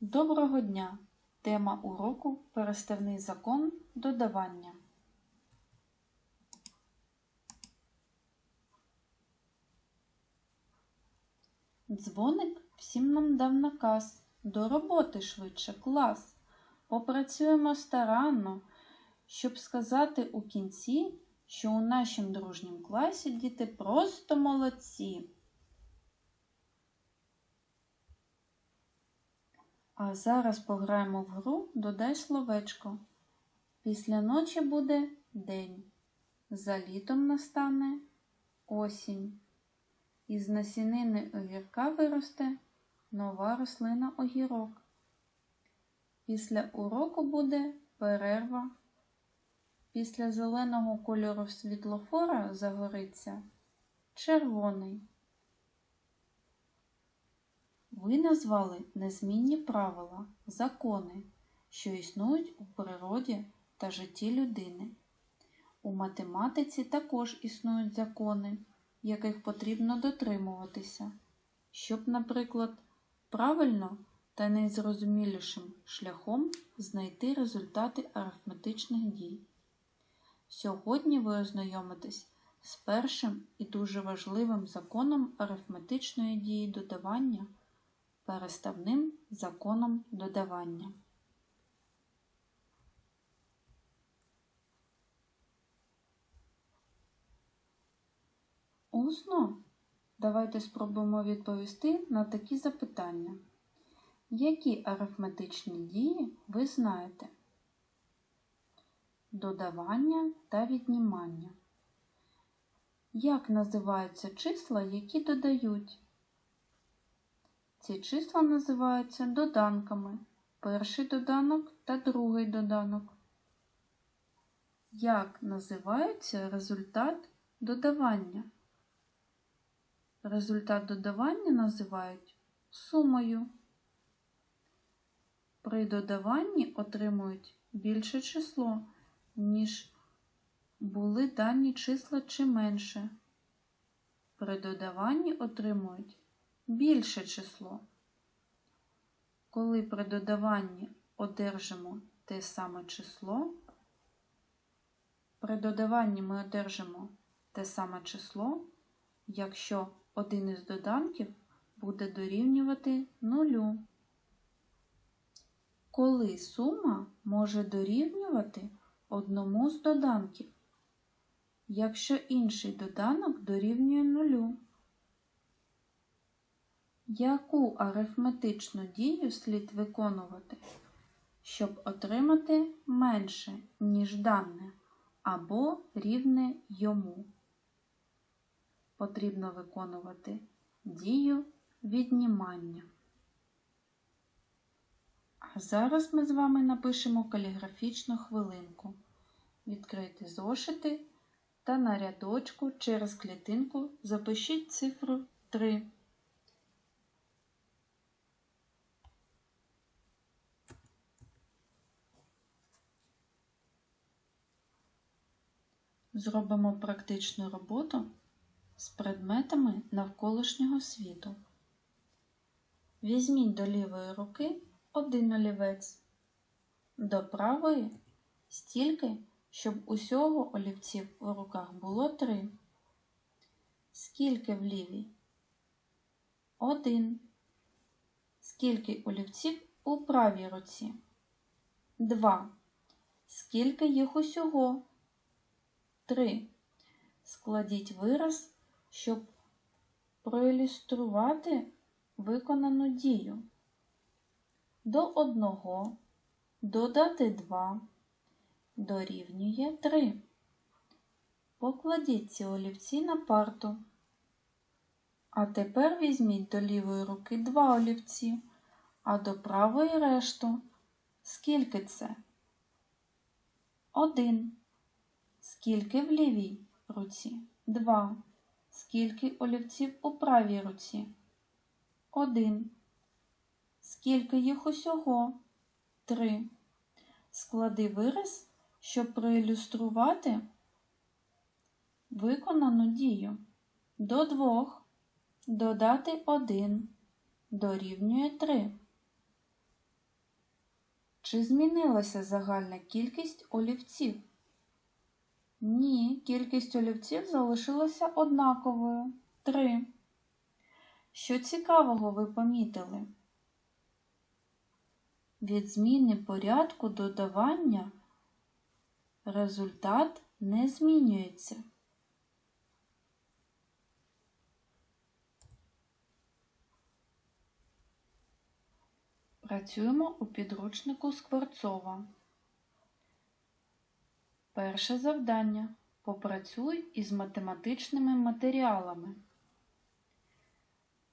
Доброго дня! Тема уроку Переставний закон додавання. Дзвоник всім нам дав наказ. До роботи швидше клас. Попрацюємо старанно, щоб сказати у кінці, що у нашім дружнім класі діти просто молодці. А зараз пограємо в гру Додай словечко. Після ночі буде день. За літом настане осінь. Із насінини огірка виросте нова рослина огірок. Після уроку буде перерва. Після зеленого кольору світлофора загориться червоний. Ви назвали незмінні правила, закони, що існують у природі та житті людини. У математиці також існують закони, яких потрібно дотримуватися, щоб, наприклад, правильно та найзрозумілішим шляхом знайти результати арифметичних дій. Сьогодні ви ознайомитесь з першим і дуже важливим законом арифметичної дії додавання переставним законом додавання. Усно давайте спробуємо відповісти на такі запитання. Які арифметичні дії ви знаєте? Додавання та віднімання. Як називаються числа, які додають? Ці числа називаються доданками. Перший доданок та другий доданок. Як називається результат додавання? Результат додавання називають сумою. При додаванні отримують більше число, ніж були дані числа чи менше. При додаванні отримують більше число. Коли при додаванні одержимо те саме число, при додаванні ми одержимо те саме число, якщо один із доданків буде дорівнювати нулю. Коли сума може дорівнювати одному з доданків, якщо інший доданок дорівнює нулю. Яку арифметичну дію слід виконувати, щоб отримати менше, ніж дане, або рівне йому? Потрібно виконувати дію віднімання. А зараз ми з вами напишемо каліграфічну хвилинку. Відкрийте зошити та на рядочку через клітинку запишіть цифру 3. Зробимо практичну роботу з предметами навколишнього світу. Візьміть до лівої руки один олівець, до правої стільки, щоб усього олівців у руках було три. Скільки в лівій? Один. Скільки олівців у правій руці? Два. Скільки їх усього? 3. Складіть вираз, щоб проілюструвати виконану дію. До 1 додати 2 дорівнює 3. Покладіть ці олівці на парту. А тепер візьміть до лівої руки два олівці, а до правої решту. Скільки це? Один. Скільки в лівій руці? Два. Скільки олівців у правій руці? Один. Скільки їх усього? Три. Склади вираз, щоб проілюструвати виконану дію. До двох додати один дорівнює три. Чи змінилася загальна кількість олівців? Ні, кількість олівців залишилася однаковою. Три. Що цікавого ви помітили? Від зміни порядку додавання результат не змінюється. Працюємо у підручнику Скворцова. Перше завдання. Попрацюй із математичними матеріалами.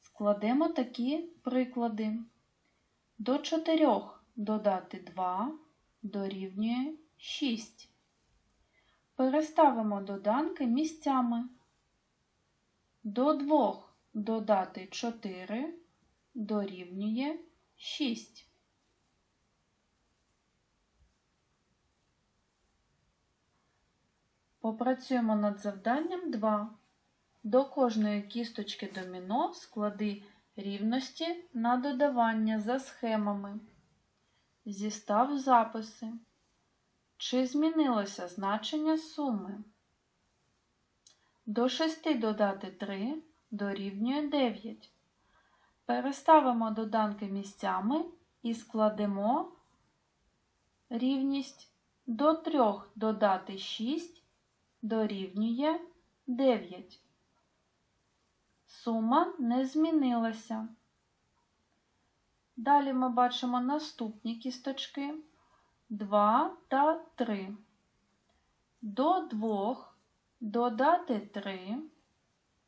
Складемо такі приклади. До 4 додати 2 дорівнює 6. Переставимо доданки місцями. До 2 додати 4 дорівнює 6. Попрацюємо над завданням 2. До кожної кісточки доміно склади рівності на додавання за схемами. Зістав записи. Чи змінилося значення суми? До 6 додати 3 дорівнює 9. Переставимо доданки місцями і складемо рівність до 3 додати 6 дорівнює 9. Сума не змінилася. Далі ми бачимо наступні кісточки 2 та 3. До 2 додати 3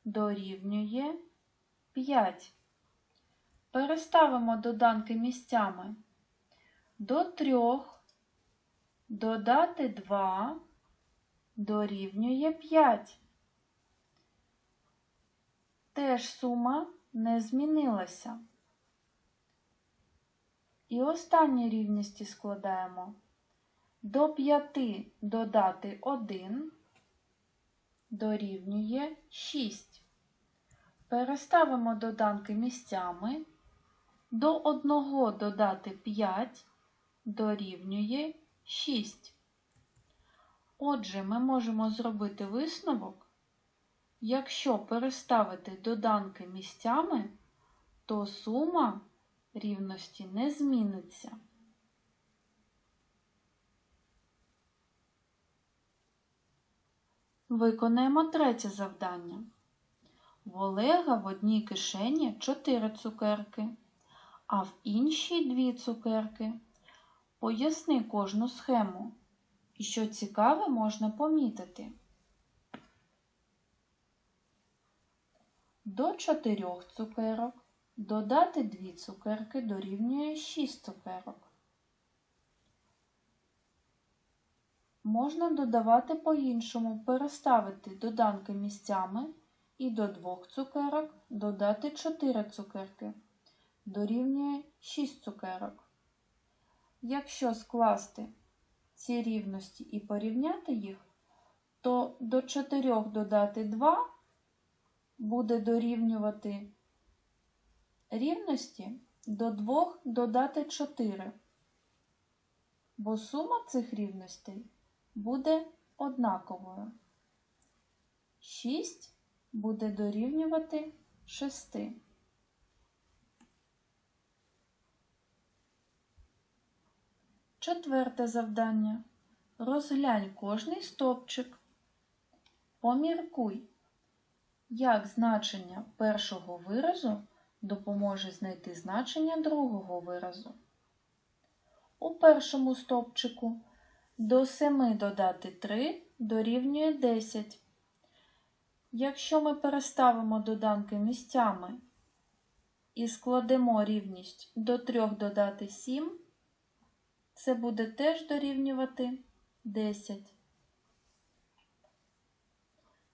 дорівнює 5. Переставимо доданки місцями. До 3 додати 2 дорівнює 5. Теж сума не змінилася. І останні рівності складаємо. До 5 додати 1 дорівнює 6. Переставимо доданки місцями. До 1 додати 5 дорівнює 6. Отже, ми можемо зробити висновок. Якщо переставити доданки місцями, то сума рівності не зміниться. Виконаємо третє завдання. В Олега в одній кишені 4 цукерки, а в іншій 2 цукерки. Поясни кожну схему. І що цікаве можна помітити. До 4 цукерок додати 2 цукерки дорівнює 6 цукерок. Можна додавати по-іншому, переставити доданки місцями і до 2 цукерок додати 4 цукерки дорівнює 6 цукерок. Якщо скласти ці рівності і порівняти їх, то до 4 додати 2 буде дорівнювати рівності до 2 додати 4, бо сума цих рівностей буде однаковою. 6 буде дорівнювати 6. Четверте завдання. Розглянь кожний стовпчик. Поміркуй, як значення першого виразу допоможе знайти значення другого виразу. У першому стовпчику до 7 додати 3 дорівнює 10. Якщо ми переставимо доданки місцями і складемо рівність до 3 додати 7, це буде теж дорівнювати 10.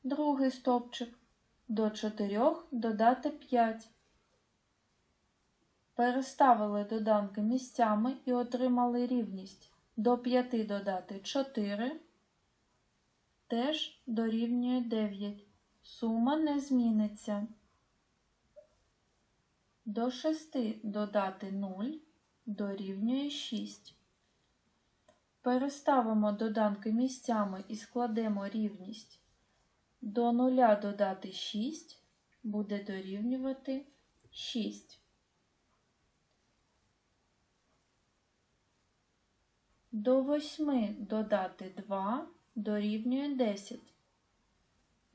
Другий стовпчик до 4 додати 5. Переставили доданки місцями і отримали рівність до 5 додати 4, теж дорівнює 9. Сума не зміниться. До 6 додати 0 дорівнює 6. Переставимо доданки місцями і складемо рівність. До нуля додати 6 буде дорівнювати 6. До 8 додати 2 дорівнює 10.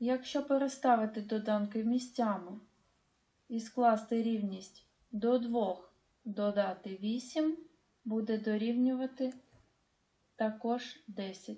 Якщо переставити доданки місцями і скласти рівність до 2 додати 8 буде дорівнювати також 10.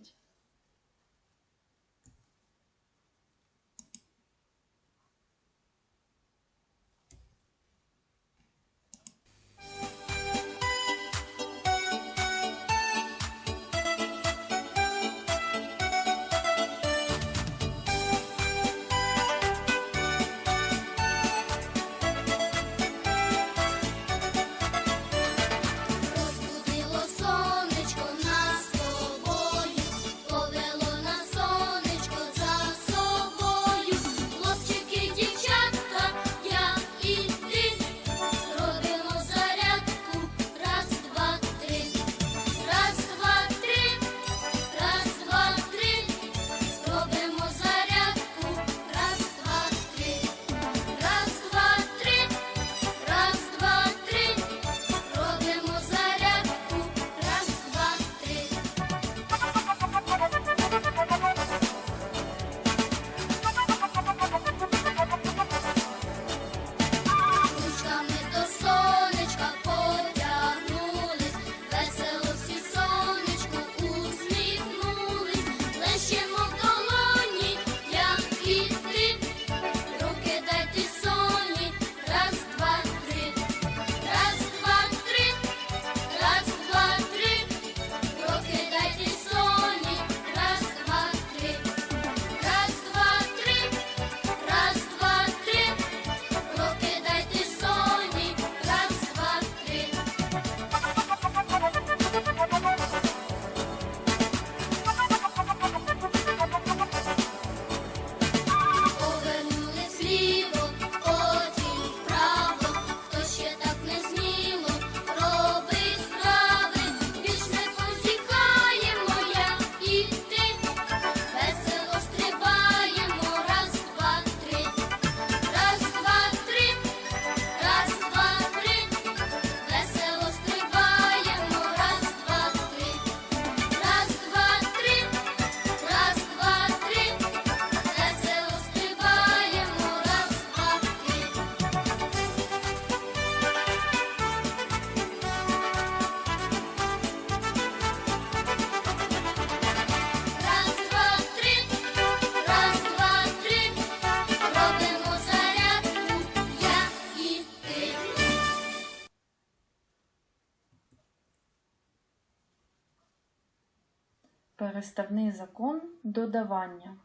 Переставний закон додавання.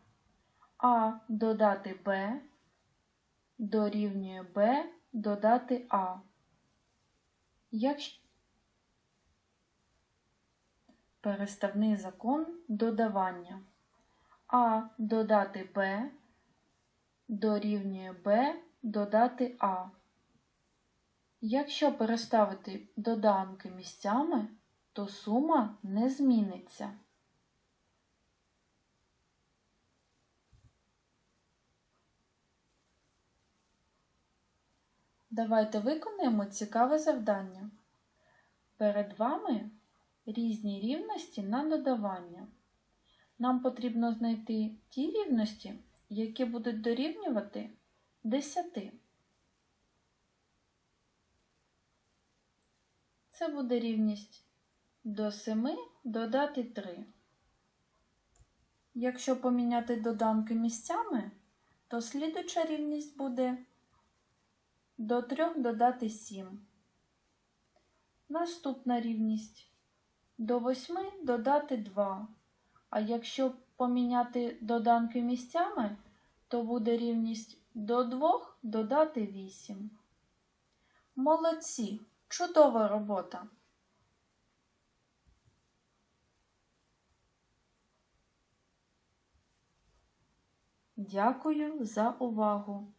А додати Б дорівнює Б додати А. Якщо переставний закон додавання. А додати Б дорівнює Б додати А. Якщо переставити доданки місцями, то сума не зміниться. Давайте виконаємо цікаве завдання. Перед вами різні рівності на додавання. Нам потрібно знайти ті рівності, які будуть дорівнювати 10. Це буде рівність до 7 додати 3. Якщо поміняти доданки місцями, то слідуча рівність буде до 3 додати 7. Наступна рівність до 8 додати 2. А якщо поміняти доданки місцями, то буде рівність до 2 додати 8. Молодці! Чудова робота! Дякую за увагу!